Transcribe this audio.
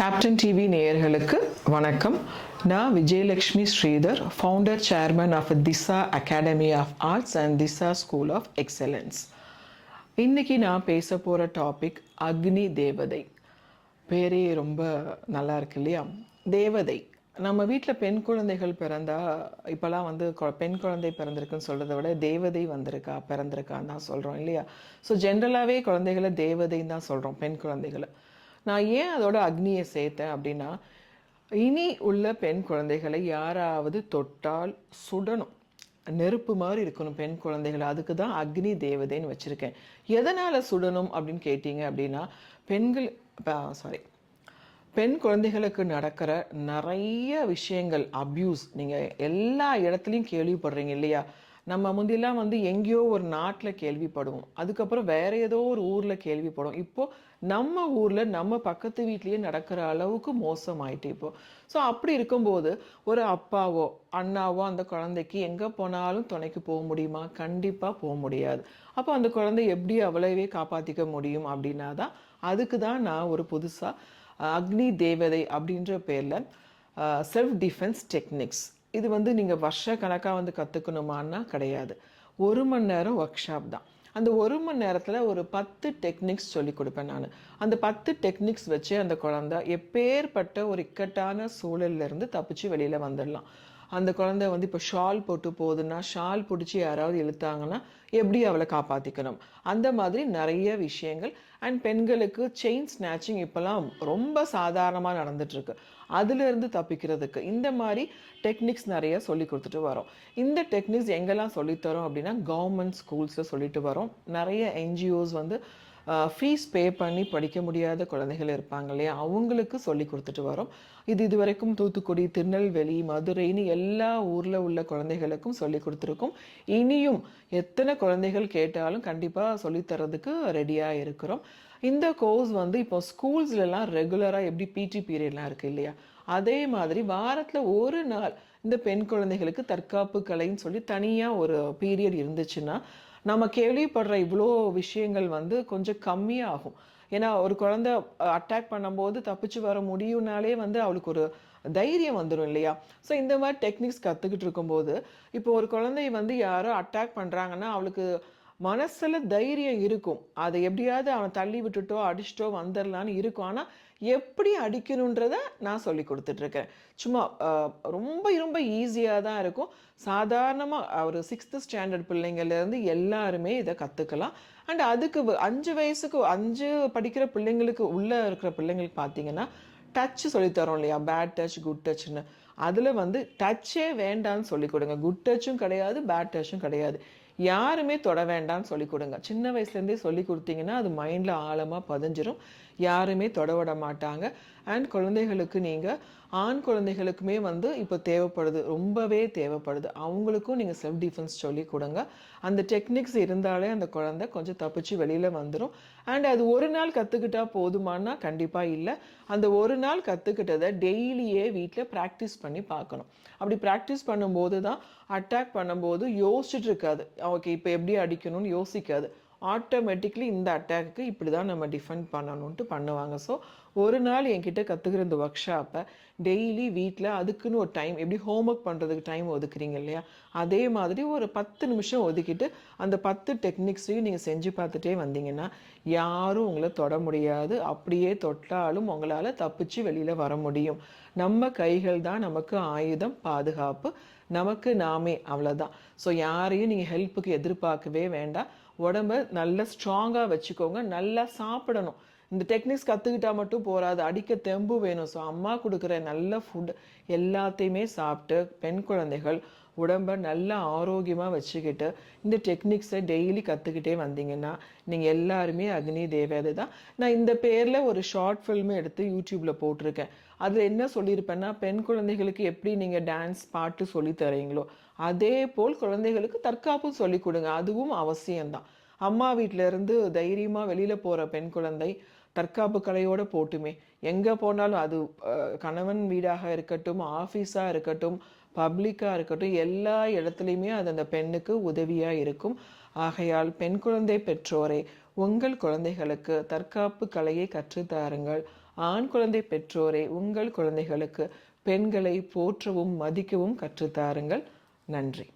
Captain TV நேயர்களுக்கு வணக்கம். நான் Vijayalakshmi Sridhar founder chairman of Disha academy of arts and Disha school of excellence இன்றைக்கி நான் பேச போகிற டாபிக் அக்னி தேவதை. பேரே ரொம்ப நல்லா இருக்கு இல்லையா? தேவதை. நம்ம வீட்டில் பெண் குழந்தைகள் பிறந்தா இப்போல்லாம் வந்து கொ- பெண் குழந்தை பிறந்திருக்குன்னு சொல்கிறத விட தேவதை வந்திருக்கா பிறந்திருக்கான்னு தான் சொல்கிறோம் இல்லையா? ஸோ ஜென்ரலாகவே குழந்தைகளை தேவதைன்னு தான் சொல்கிறோம் பெண் குழந்தைகளை. நான் ஏன் அதோட அக்னியை சேர்த்தேன் அப்படின்னா இனி உள்ள பெண் குழந்தைகளை யாராவது தொட்டால் சுடணும். நெருப்பு மாதிரி இருக்கணும் பெண் குழந்தைகள். அதுக்கு தான் அக்னி தேவதைன்னு வச்சுருக்கேன். எதனால் சுடணும் அப்படின்னு கேட்டிங்க அப்படின்னா பெண்கள் சாரி பெண் குழந்தைகளுக்கு நடக்கிற நிறைய விஷயங்கள் அப்யூஸ் நீங்கள் எல்லா இடத்துலையும் கேள்விப்படுறீங்க இல்லையா? நம்ம முந்திலாம் வந்து எங்கேயோ ஒரு நாட்டில் கேள்விப்படுவோம். அதுக்கப்புறம் வேற ஏதோ ஒரு ஊரில் கேள்விப்படும் இப்போது நம்ம ஊரில் நம்ம பக்கத்து வீட்லேயே நடக்கிற அளவுக்கு மோசமாயிட்டு இப்போ. ஸோ அப்படி இருக்கும்போது ஒரு அப்பாவோ அண்ணாவோ அந்த குழந்தைக்கு எங்கே போனாலும் துணைக்கு போக முடியுமா? கண்டிப்பாக போக முடியாது. அப்போ அந்த குழந்தை எப்படி அவ்வளவே காப்பாற்றிக்க முடியும் அப்படின்னா தான் அதுக்கு தான் நான் ஒரு புதுசாக அக்னி தேவதை அப்படின்ற பேரில் செல்ஃப் டிஃபென்ஸ் டெக்னிக்ஸ் இது வந்து நீங்கள் வருஷ கணக்காக வந்து கற்றுக்கணுமான்னா கிடையாது. ஒரு மணி நேரம் ஒர்க் ஷாப் தான். அந்த ஒரு மணி நேரத்தில் ஒரு பத்து டெக்னிக்ஸ் சொல்லி கொடுப்பேன் நான். அந்த பத்து டெக்னிக்ஸ் வச்சு அந்த குழந்தை எப்பேற்பட்ட ஒரு இக்கட்டான சூழல்ல இருந்து தப்பிச்சு வெளியில் வந்துடலாம் அந்த குழந்தை வந்து இப்போ ஷால் போட்டு போகுதுன்னா ஷால் பிடிச்சி யாராவது இழுத்தாங்கன்னா எப்படி அவளை காப்பாற்றிக்கணும் அந்த மாதிரி நிறைய விஷயங்கள். அண்ட் பெண்களுக்கு செயின் ஸ்நாச்சிங் இப்போல்லாம் ரொம்ப சாதாரணமாக நடந்துட்டுருக்கு. அதுலேருந்து தப்பிக்கிறதுக்கு இந்த மாதிரி டெக்னிக்ஸ் நிறைய சொல்லி கொடுத்துட்டு வரோம். இந்த டெக்னிக்ஸ் எங்கெல்லாம் சொல்லித்தரோம் அப்படின்னா கவர்மெண்ட் ஸ்கூல்ஸில் சொல்லிட்டு வரோம். நிறைய என்ஜிஓஸ் வந்து ஃபீஸ் பே பண்ணி படிக்க முடியாத குழந்தைகள் இருப்பாங்க இல்லையா? அவங்களுக்கு சொல்லி கொடுத்துட்டு வரோம். இது இதுவரைக்கும் தூத்துக்குடி திருநெல்வேலி மதுரைன்னு எல்லா ஊரில் உள்ள குழந்தைகளுக்கும் சொல்லி கொடுத்துருக்கோம். இனியும் எத்தனை குழந்தைகள் கேட்டாலும் கண்டிப்பாக சொல்லித்தரதுக்கு ரெடியாக இருக்கிறோம். இந்த கோர்ஸ் வந்து இப்போ ஸ்கூல்ஸ்லலாம் ரெகுலராக எப்படி பிடி பீரியட்லாம் இருக்குது இல்லையா? அதே மாதிரி வாரத்தில் ஒரு நாள் இந்த பெண் குழந்தைகளுக்கு தற்காப்பு கலைன்னு சொல்லி தனியாக ஒரு பீரியட் இருந்துச்சுன்னா நம்ம கேள்விப்படுற இவ்வளோ விஷயங்கள் வந்து கொஞ்சம் கம்மியாகும். ஏன்னா ஒரு குழந்தை அட்டாக் பண்ணும்போது தப்பிச்சு வர முடியும்னாலே வந்து அவளுக்கு ஒரு தைரியம் வந்துடும் இல்லையா? ஸோ இந்த மாதிரி டெக்னிக்ஸ் கற்றுக்கிட்டு இருக்கும்போது இப்போ ஒரு குழந்தை வந்து யாரோ அட்டாக் பண்ணுறாங்கன்னா அவளுக்கு மனசுல தைரியம் இருக்கும். அதை எப்படியாவது அவனை தள்ளி விட்டுட்டோ அடிச்சிட்டோ வந்துடலான்னு இருக்கும். ஆனால் எப்படி அடிக்கணுன்றத நான் சொல்லி கொடுத்துட்ருக்கேன். சும்மா ரொம்ப ரொம்ப ஈஸியாக தான் இருக்கும். சாதாரணமாக ஒரு சிக்ஸ்த்து ஸ்டாண்டர்ட் பிள்ளைங்கள்லேருந்து எல்லாருமே இதை கற்றுக்கலாம் அண்ட் அதுக்கு அஞ்சு வயசுக்கு அஞ்சு படிக்கிற பிள்ளைங்களுக்கு உள்ளே இருக்கிற பிள்ளைங்களுக்கு பார்த்தீங்கன்னா டச் சொல்லித்தரோம் இல்லையா? பேட் டச் குட் டச்னு அதில் வந்து டச்சே வேண்டான்னு சொல்லி கொடுங்க. குட் டச்சும் கிடையாது பேட் டச்சும் கிடையாது. யாருமே தொட வேண்டாம்னு சொல்லி கொடுங்க. சின்ன வயசுலேருந்தே சொல்லி கொடுத்தீங்கன்னா அது மைண்டில் ஆழமாக பதிஞ்சிரும். யாருமே தொட விட மாட்டாங்க. அண்ட் குழந்தைகளுக்கு நீங்கள் ஆண் குழந்தைகளுக்குமே வந்து இப்போ தேவைப்படுது ரொம்பவே தேவைப்படுது. அவங்களுக்கும் நீங்கள் செல்ஃப் டிஃபென்ஸ் சொல்லி கொடுங்க. அந்த டெக்னிக்ஸ் இருந்தாலே அந்த குழந்தை கொஞ்சம் தப்பிச்சு வெளியில் வந்துடும் அண்ட் அது ஒரு நாள் கற்றுக்கிட்டா போதுமானா கண்டிப்பாக இல்லை. அந்த ஒரு நாள் கற்றுக்கிட்டதை டெய்லியே வீட்டில் ப்ராக்டிஸ் பண்ணி பார்க்கணும். அப்படி ப்ராக்டிஸ் பண்ணும்போது தான் அட்டாக் பண்ணும்போது யோசிச்சுட்டு இருக்காது ஓகே இப்போ எப்படி அடிக்கணும்னு யோசிக்காது. ஆட்டோமேட்டிக்லி இந்த அட்டாக்கு இப்படி தான் நம்ம டிஃபெண்ட் பண்ணணுன்ட்டு பண்ணுவாங்க. ஸோ ஒரு நாள் என்கிட்ட கற்றுக்கிற இந்த ஒர்க் ஷாப்பை டெய்லி வீட்டில் அதுக்குன்னு ஒரு டைம் எப்படி ஹோம்ஒர்க் பண்ணுறதுக்கு டைம் ஒதுக்குறீங்க இல்லையா? அதே மாதிரி ஒரு பத்து நிமிஷம் ஒதுக்கிட்டு அந்த பத்து டெக்னிக்ஸையும் நீங்கள் செஞ்சு பார்த்துட்டே வந்தீங்கன்னா யாரும் உங்களை தொட முடியாது. அப்படியே தொட்டாலும் உங்களால் தப்பிச்சு வெளியில் வர முடியும். நம்ம கைகள் தான் நமக்கு ஆயுதம் பாதுகாப்பு. நமக்கு நாமே அவ்வளோதான் ஸோ யாரையும் நீங்கள் ஹெல்ப்புக்கு எதிர்பார்க்கவே வேண்டாம். உடம்ப நல்லா ஸ்ட்ராங்காக வச்சுக்கோங்க. நல்லா சாப்பிடணும். இந்த டெக்னிக்ஸ் கற்றுக்கிட்டா மட்டும் போகாது அடிக்க தெம்பு வேணும். ஸோ அம்மா கொடுக்குற நல்ல ஃபுட் எல்லாத்தையுமே சாப்பிட்டு பெண் குழந்தைகள் உடம்ப நல்லா ஆரோக்கியமாக வச்சுக்கிட்டு இந்த டெக்னிக்ஸை டெய்லி கற்றுக்கிட்டே வந்தீங்கன்னா நீங்கள் எல்லாருமே அக்னி தேவதை தான். நான் இந்த பேரில் ஒரு ஷார்ட் ஃபில்மு எடுத்து யூடியூப்பில் போட்டிருக்கேன். அதில் என்ன சொல்லியிருப்பேன்னா பெண் குழந்தைகளுக்கு எப்படி நீங்கள் டான்ஸ் பாட்டு சொல்லி தரீங்களோ அதே போல் குழந்தைகளுக்கு தற்காப்பும் சொல்லி கொடுங்க. அதுவும் அவசியம்தான். அம்மா வீட்டிலேருந்து தைரியமாக வெளியில் போகிற பெண் குழந்தை தற்காப்பு கலையோட போட்டுமே. எங்கே போனாலும் அது கணவன் வீடாக இருக்கட்டும் ஆஃபீஸாக இருக்கட்டும் பப்ளிக்காக இருக்கட்டும் எல்லா இடத்துலையுமே அது அந்த பெண்ணுக்கு உதவியாக இருக்கும். ஆகையால் பெண் குழந்தை பெற்றோரே உங்கள் குழந்தைகளுக்கு தற்காப்பு கலையை கற்றுத்தாருங்கள் ஆண் குழந்தை பெற்றோரை உங்கள் குழந்தைகளுக்கு பெண்களை போற்றவும் மதிக்கவும் கற்றுத்தாருங்கள் நன்றி.